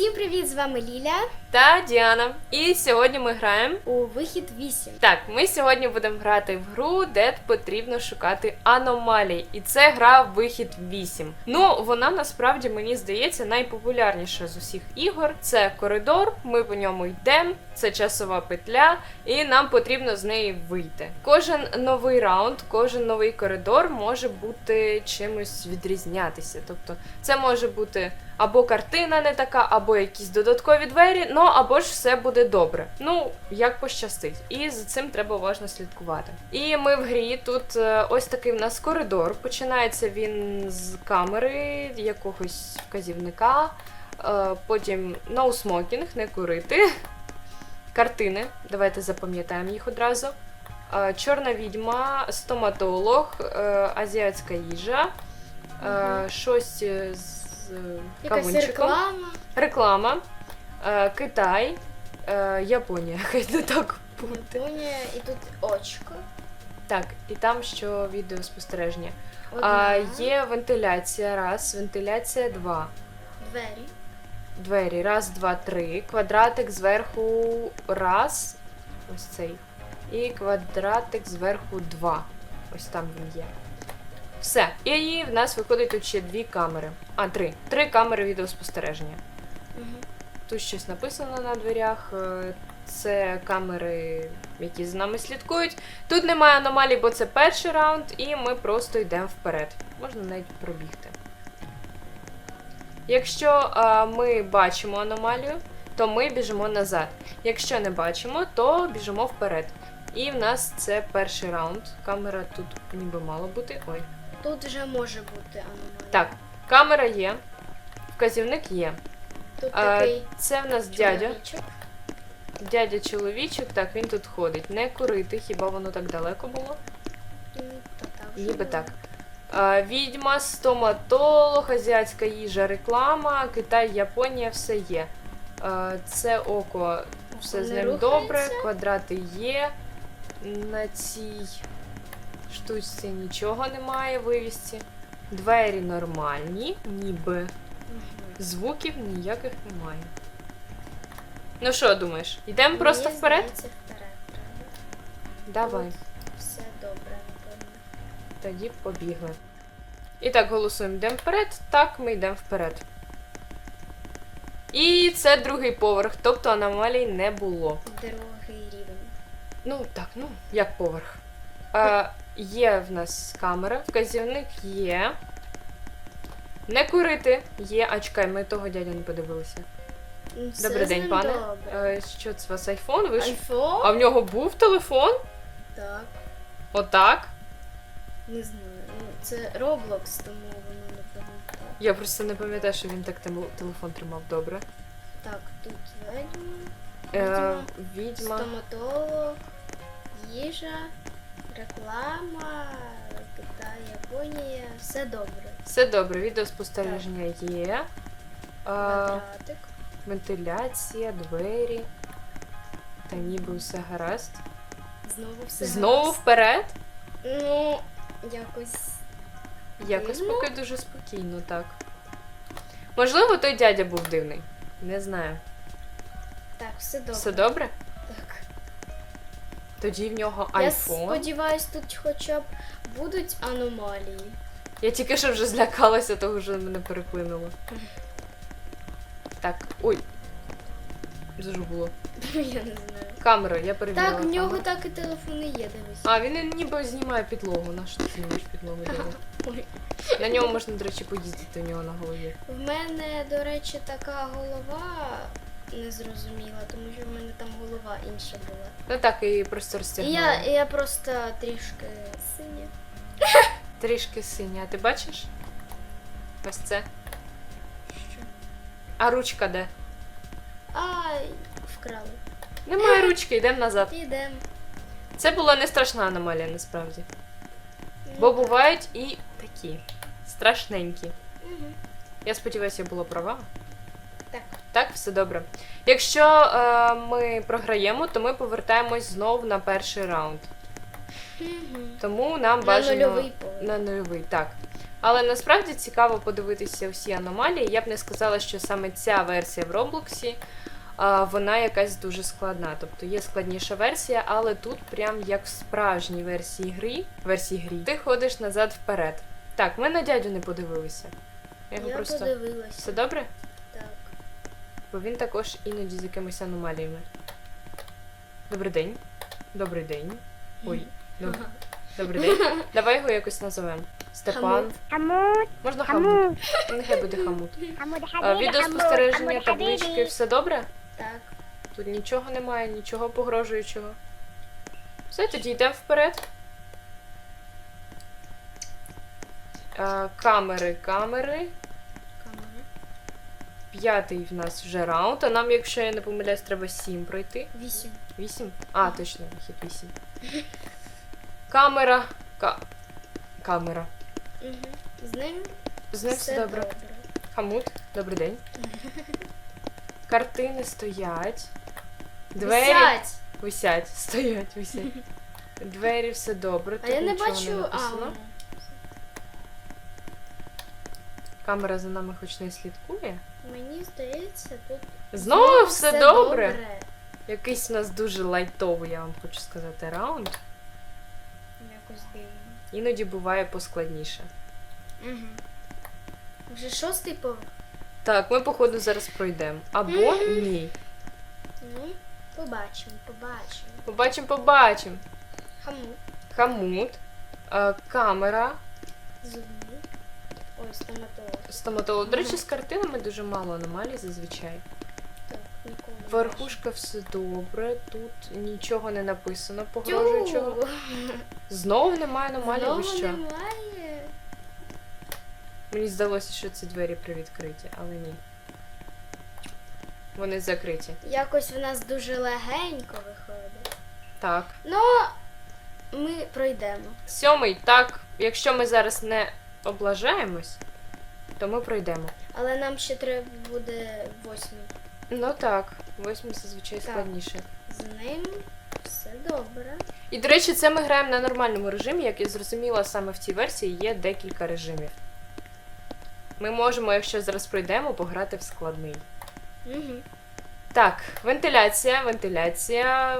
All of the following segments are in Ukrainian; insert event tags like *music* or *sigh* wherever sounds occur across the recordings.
Всім привіт! З вами Ліля та Діана. І сьогодні ми граємо. у вихід 8. Так, ми сьогодні будемо грати в гру, де потрібно шукати аномалії. І це гра вихід 8. Ну, вона насправді мені здається найпопулярніша з усіх ігор. Це коридор, ми по ньому йдемо, це часова петля, і нам потрібно з неї вийти. Кожен новий раунд, кожен новий коридор може бути чимось відрізнятися. Тобто, це може бути або картина не така, або якісь додаткові двері, ну або ж все буде добре. Ну, як пощастить. І за цим треба уважно слідкувати. І ми в грі тут е, ось такий в нас коридор. Починається він з камери якогось вказівника. Е, Потім no smoking, не курити. Картини. Давайте запам'ятаємо їх одразу. Е, Чорна відьма, стоматолог, азіатська їжа, щось е, з е, Якась кавунчиком. реклама. Реклама, е, Китай, е, Японія, *laughs* хай не так буде. Японія і тут очко. Так, і там що відеоспостереження. Одна. А, є вентиляція, раз, вентиляція два. Двері. Двері, раз, два, три. Квадратик зверху раз. Ось цей. І квадратик зверху два. Ось там він є. Все. І в нас виходить тут ще дві камери. А, три. Три камери відеоспостереження. Угу. Тут щось написано на дверях. е, Це камери, які за нами слідкують. Тут немає аномалій, бо це перший раунд, і ми просто йдемо вперед. Можна навіть пробігти. Якщо е, ми бачимо аномалію, то ми біжимо назад. Якщо не бачимо, то біжимо вперед. І в нас це перший раунд. Камера тут ніби мала бути. Ой. Тут вже може бути аномалія. Так, камера є, вказівник є. Тут Е, такий це в нас дядя. чоловічок. Дядя чоловічок, так, він тут ходить. Не курити, хіба воно так далеко було? М, Та так. вже Ніби було. так. А, відьма, стоматолог, азіатська їжа, реклама, Китай, Японія, все є. А, це око, все Не з ним рухається? добре, квадрати є. На цій штучці нічого немає вивісті. Двері нормальні, ніби. Звуків ніяких немає. Ну що думаєш? Йдемо просто Мені вперед? здається, вперед. Давай. Тут Все добре, напевно. Тоді побігли. І так, голосуємо. Йдемо вперед. Так, ми йдемо вперед. І це другий поверх, тобто аномалій не було. Другий рівень. Ну, так, ну, як поверх. Е, є в нас камера, вказівник є. Не курити є. А чекай, ми того дядя не подивилися. Ну, все Добрий з день, ним пане. Добре. Е, що це у вас айфон? Ви ж... Айфон? А в нього був телефон? Так. Отак. Не знаю. Ну, це Roblox, тому воно напевно так. Я просто не пам'ятаю, що він так телефон тримав добре. Так, тут ведьма, Е, Відьма. відьма. стоматолог, їжа, реклама, Китай, Японія. Все добре. Все добре, відеоспостереження є. А, Квадратик. вентиляція, двері. Та ніби все гаразд. Знову все. Знову гаразд. вперед. Ну, якось. Якось Дивно. поки дуже спокійно, так. Можливо, той дядя був дивний. Не знаю. Так, все добре. Все добре? Тоді в нього Я айфон. сподіваюсь, тут хоча б будуть аномалії. Я тільки що вже злякалася, того що мене переклинуло. Так, ой. Ж було? *laughs* Я не знаю. Камера, я перевірила. Так, в нього камеру. так і телефони є, дивись. А, він ніби знімає підлогу. На що ти знімаєш підлогу? дядя? *laughs* Ой. На ньому можна, до речі, поїздити у нього на голові. В мене, до речі, така голова незрозуміла, тому що в мене там голова інша була. Ну так, і просто І розтягнула. я, і я просто трішки синя. Трішки синя, а ти бачиш? Ось це. Що? А ручка де? Ай, вкрали. Немає ручки, йдемо назад. Підемо. Це була не страшна аномалія, насправді. Бо бувають і такі страшненькі. Угу. Я сподіваюся, я була права. Так. Все добре. Якщо е, ми програємо, то ми повертаємось знову на перший раунд. Угу. Тому нам На бажано нульовий поверх. на нульовий, так. Але насправді цікаво подивитися усі аномалії. Я б не сказала, що саме ця версія в Роблоксі а, вона якась дуже складна. Тобто є складніша версія, але тут прям як в справжній версії гри, версії грі, ти ходиш назад вперед. Так, ми на дядю не подивилися. Я його Я просто. подивилася. Все добре? бо він також іноді з якимись аномаліями. Добрий день. Добрий день. Ой, доб... добрий день. *laughs* Давай його якось назовемо. Степан. Хамут. Можна хамут. Нехай буде хамут. А, Відеоспостереження, таблички, все добре? Так. Тут нічого немає, нічого погрожуючого. Все, тоді йдемо вперед. А, камери, камери. П'ятий в нас вже раунд, а нам, якщо я не помиляюсь, треба сім пройти. Вісім. Вісім? А, точно, вихід вісім. Камера. Ка... Камера. Угу. З ним З ним все добре. Хамут, добрий день. *laughs* Картини стоять. Двері Висять. висять, стоять, висять. *laughs* Двері все добре. А тут я не нічого бачу. А, написано. Камера за нами хоч не слідкує. Мені здається, тут Знову все, добре. Якийсь у нас дуже лайтовий, я вам хочу сказати, раунд. Якось дивно. Іноді буває поскладніше. Угу. Вже шостий поверх. Так, ми, походу, зараз пройдемо. Або ні. Ну, побачимо, побачимо. Побачимо, побачимо. Хамут. Хамут, е, камера, Зубні. Стоматолог. стоматолог. До речі, з картинами дуже мало аномалій зазвичай. Так, ніколи. не Верхушка все добре, тут нічого не написано погрожуючого. Знову немає аномалій, ви Знову що? немає. Мені здалося, що ці двері привідкриті, але ні. Вони закриті. Якось в нас дуже легенько виходить. Так. Ну, ми пройдемо. Сьомий, так, якщо ми зараз не облажаємось, то ми пройдемо. Але нам ще треба буде восьмий. Ну так, восьмий зазвичай Так. складніше. З ним все добре. І, до речі, це ми граємо на нормальному режимі, як я зрозуміла, саме в цій версії є декілька режимів. Ми можемо, якщо зараз пройдемо, пограти в складний. Угу. Так, вентиляція, вентиляція.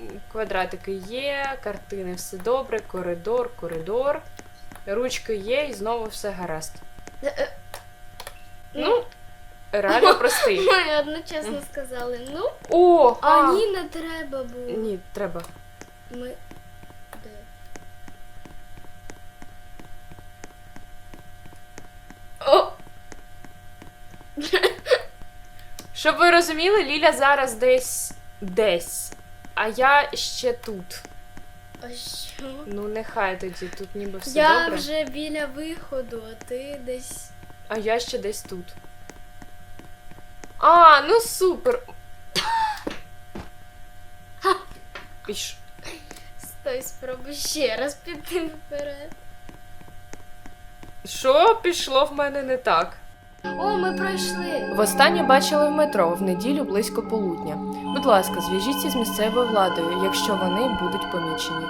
м, Квадратики є, картини все добре, коридор, коридор. Ручки є і знову все гаразд. Ну, реально *laughs* простий. Ми одночасно сказали, ну, О! а ні, не треба було. Ні, треба. Ми. Де? О! Щоб ви розуміли, Ліля зараз десь десь. А я ще тут. А що? Ну, нехай тоді, тут ніби все Я добре. вже біля виходу, а ти десь. А я ще десь тут. А, ну супер. Піш. Стой, спробуй ще раз піти вперед. Що пішло в мене не так? О, ми пройшли. Востаннє бачили в метро в неділю близько полудня. Будь ласка, зв'яжіться з місцевою владою, якщо вони будуть помічені.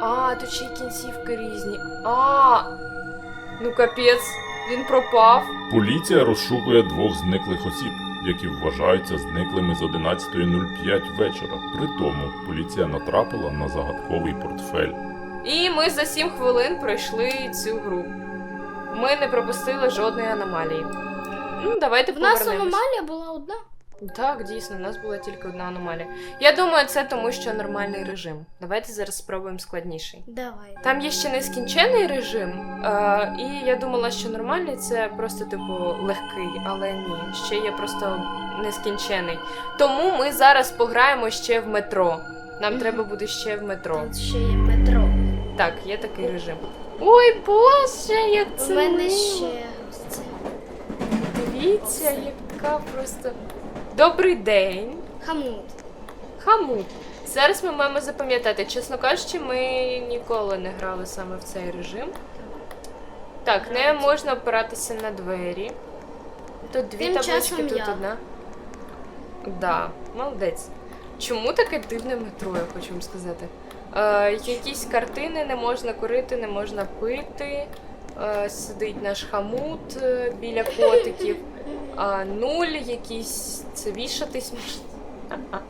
А, тут ще й кінцівки різні. А, ну капець, він пропав. Поліція розшукує двох зниклих осіб, які вважаються зниклими з 11.05 вечора. При тому поліція натрапила на загадковий портфель. І ми за 7 хвилин пройшли цю гру. Ми не пропустили жодної аномалії. Ну, давайте В нас повернемось. аномалія була одна. Так, дійсно, у нас була тільки одна аномалія. Я думаю, це тому, що нормальний режим. Давайте зараз спробуємо складніший. Давай. Там є ще нескінчений режим, е, і я думала, що нормальний це просто типу легкий, але ні, ще є просто нескінчений. Тому ми зараз пограємо ще в метро. Нам Мгм. треба буде ще в метро. Тут ще є метро. Так, є такий режим. Ой, боже, як У це мене мило. ще ось це. Дивіться, яка просто. Добрий день. Хамут. Хамут. Зараз ми маємо запам'ятати, чесно кажучи, ми ніколи не грали саме в цей режим. Так, не можна опиратися на двері. Тут дві Тим таблички, часом тут я. одна. Да, молодець. Чому таке дивне метро, я хочу вам сказати? Е, якісь картини не можна курити, не можна пити. Е, сидить наш хамут е, біля котиків. Нуль, якийсь це вішатись можна.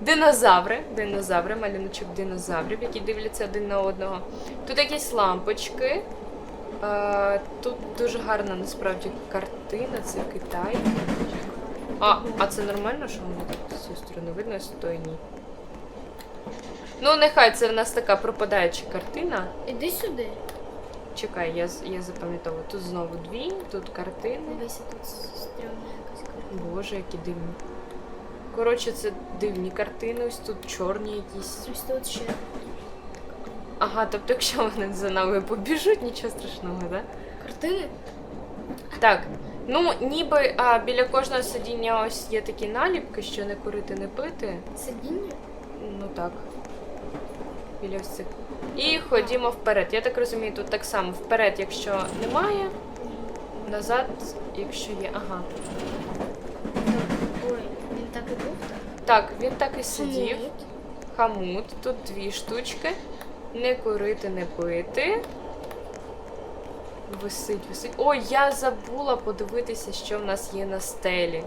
Динозаври, динозаври, малюночок динозаврів, які дивляться один на одного. Тут якісь лампочки. Тут дуже гарна насправді картина, це Китай. А, а це нормально, що воно так з цієї сторони видно, з тої ні. Ну, нехай це в нас така пропадаюча картина. Іди сюди. Чекай, я, я запам'ятовую. Тут знову дві, тут картини. Дивися, тут стрімна якась карта. Боже, які дивні. Коротше, це дивні картини, ось тут чорні якісь. Ось тут ще. Ага, тобто, якщо вони за нами побіжуть, нічого страшного, да? Картини? Так. Ну, ніби а, біля кожного сидіння ось є такі наліпки, що не курити, не пити. Сидіння? Ну так. Біля ось цих. І ходімо вперед. Я так розумію, тут так само вперед, якщо немає, назад, якщо є. Ага. Ой, він так і був, так? Так, він так і сидів. Хамут. Тут дві штучки. Не курити, не пити. Висить, висить. Ой, я забула подивитися, що в нас є на стелі.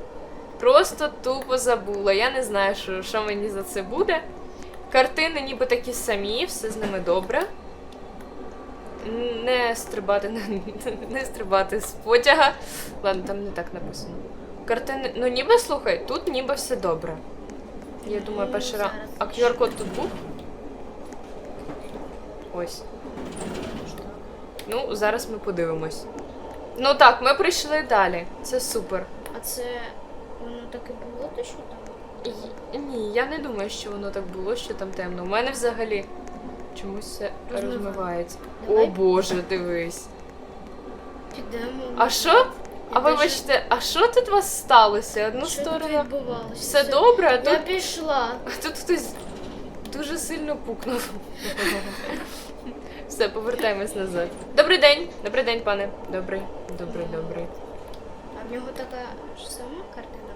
Просто тупо забула. Я не знаю, що, що мені за це буде. Картини ніби такі самі, все з ними добре. Не стрибати, не, не стрибати з потяга. Ладно, там не так написано. Картини. Ну ніби слухай, тут ніби все добре. Я думаю, перший раз. А QR-код тут був? Ось. Ну, зараз ми подивимось. Ну так, ми прийшли далі. Це супер. А це воно так і було, то що там? Ні, я не думаю, що воно так було, що там темно. У мене взагалі чомусь все Розмиває. розмивається. Давай. О боже, дивись. Підемо. А що? А Я вибачте, а що тут у вас сталося? Одну Що тут сторону відбувалося? все добре, а Я тут, пішла. *laughs* а тут хтось дуже сильно пукнув. *laughs* Все, повертаємось назад. Добрий день, добрий день, пане. Добрий, добрий, добрий. А в нього така ж сама картина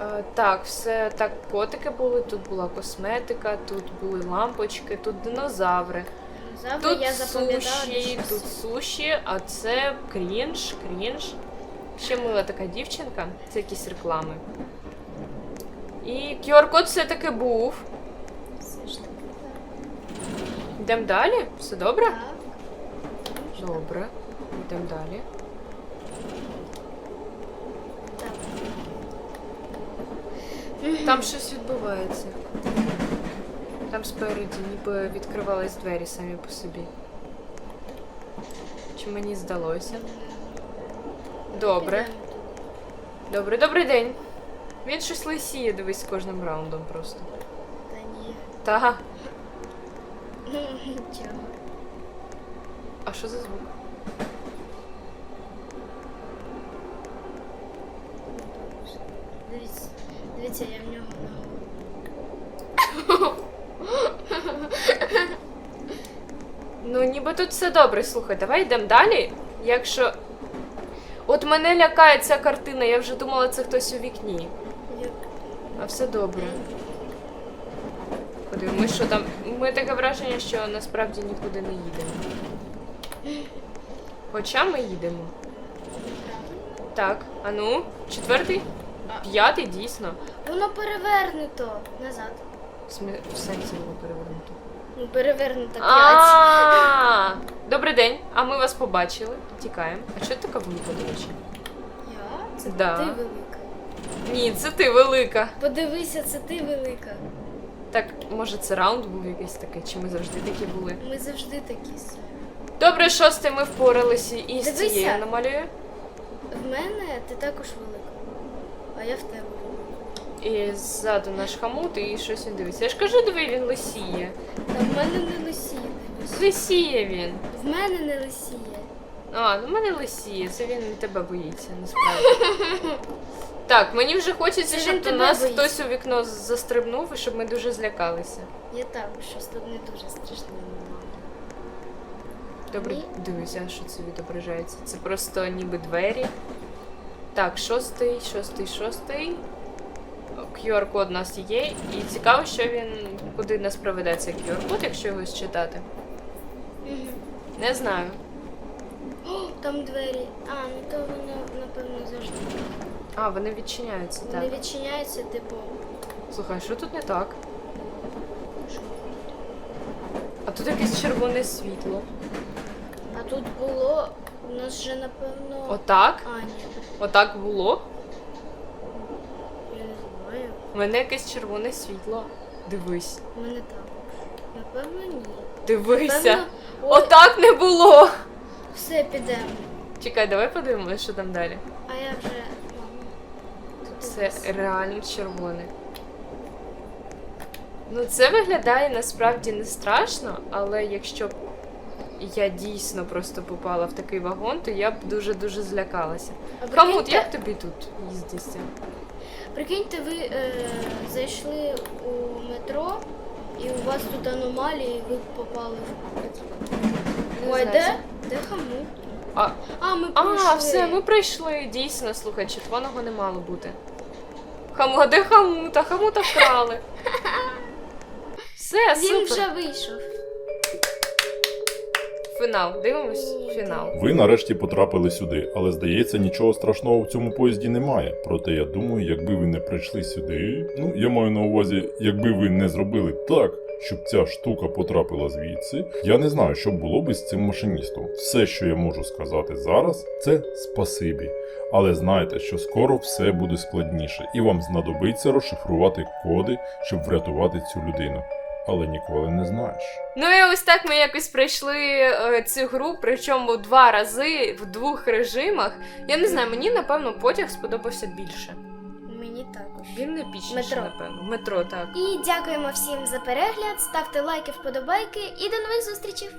Е, так, все так, котики були, тут була косметика, тут були лампочки, тут динозаври. завтра Тут я запам'ятала. суші, тут суші, а це крінж, крінж. Ще мила така дівчинка, це якісь реклами. І QR-код все-таки був. Все ж таки Йдемо далі? Все добре? так. Так. Добре. Йдемо далі. Так. Там щось відбувається. Там спереді ніби відкривались двері самі по собі. Чи мені здалося? Добре. Добре, добрий день. Він щось лисіє, дивись, з кожним раундом просто. Та ні. Та. Ну, *laughs* нічого. А що за звук? Дивіться, дивіться, я в нього Ну, ніби тут все добре. Слухай, давай йдемо далі. Якщо. От мене лякає ця картина, я вже думала, це хтось у вікні. А все добре. Подивимось, що там. Ми таке враження, що насправді нікуди не їдемо. Хоча ми їдемо. Так, а ну, четвертий? П'ятий, дійсно. Воно перевернуто назад. В смі- в сенсі було перевернуто. Ну, перевернуто п'ять. А, Добрий день, а ми вас побачили. Тікаємо. А що ти така велика, до речі? Я? Це Да. ти велика. Ні, це ти велика. Подивися, це ти велика. Так, може це раунд був якийсь такий, чи ми завжди такі були? Ми завжди такі самі. Добре, шостий ми впоралися із Дивися. цією аномалією. В мене ти також велика. А я в тебе. І ззаду наш хамут, і щось він дивиться. Я ж кажу, диви, він лисіє. Та в мене не лисіє. Лисіє він. В мене не лисіє. А, ну в мене лисіє, це він тебе боїться, насправді. *laughs* Так, мені вже хочеться, Це щоб до тебе нас боїться. хтось у вікно застрибнув і щоб ми дуже злякалися. Я також, щось тут не дуже страшне. Добре, Ні. дивися, що це відображається. Це просто ніби двері. Так, шостий, шостий, шостий. QR-код у нас є. І цікаво, що він куди нас проведе цей QR-код, якщо його считати. Мгм. Не знаю. О, Там двері. А, ну то вони, напевно, завжди. А, вони відчиняються, так. Вони відчиняються, типу. Слухай, що тут не так? А тут якесь червоне світло. А тут було. У нас вже напевно. Отак? А, ні. Отак було? У мене якесь червоне світло. Дивись. У мене так. Напевно, ні. Дивися. Напевно, Ой, Отак не було. все підемо. Чекай, давай подивимося, що там далі. А я вже. Тут Це реально червоне. Ну, це виглядає насправді не страшно, але якщо б я дійсно просто попала в такий вагон, то я б дуже-дуже злякалася. А Хамут, як тобі тут їздиться? Прикиньте, ви е, зайшли у метро, і у вас тут аномалії, і ви попали в. Ой, де? Де хамут? А, А, ми а, все, ми прийшли. Дійсно, слухай, червоного не мало бути. Хаму, а де хамута? Хамута вкрали. *laughs* Все, Він супер. вже вийшов. Фінал. Дивимось фінал. Ви нарешті потрапили сюди, але здається, нічого страшного в цьому поїзді немає. Проте я думаю, якби ви не прийшли сюди. Ну, я маю на увазі, якби ви не зробили так, щоб ця штука потрапила звідси, я не знаю, що було би з цим машиністом. Все, що я можу сказати зараз, це спасибі. Але знайте, що скоро все буде складніше, і вам знадобиться розшифрувати коди, щоб врятувати цю людину. Але ніколи не знаєш. Ну і ось так ми якось пройшли е, цю гру, причому два рази в двох режимах. Я не знаю, мені напевно потяг сподобався більше. Мені також. Він не пічніше, Метро. напевно. Метро, так. І дякуємо всім за перегляд. Ставте лайки, вподобайки і до нових зустрічей!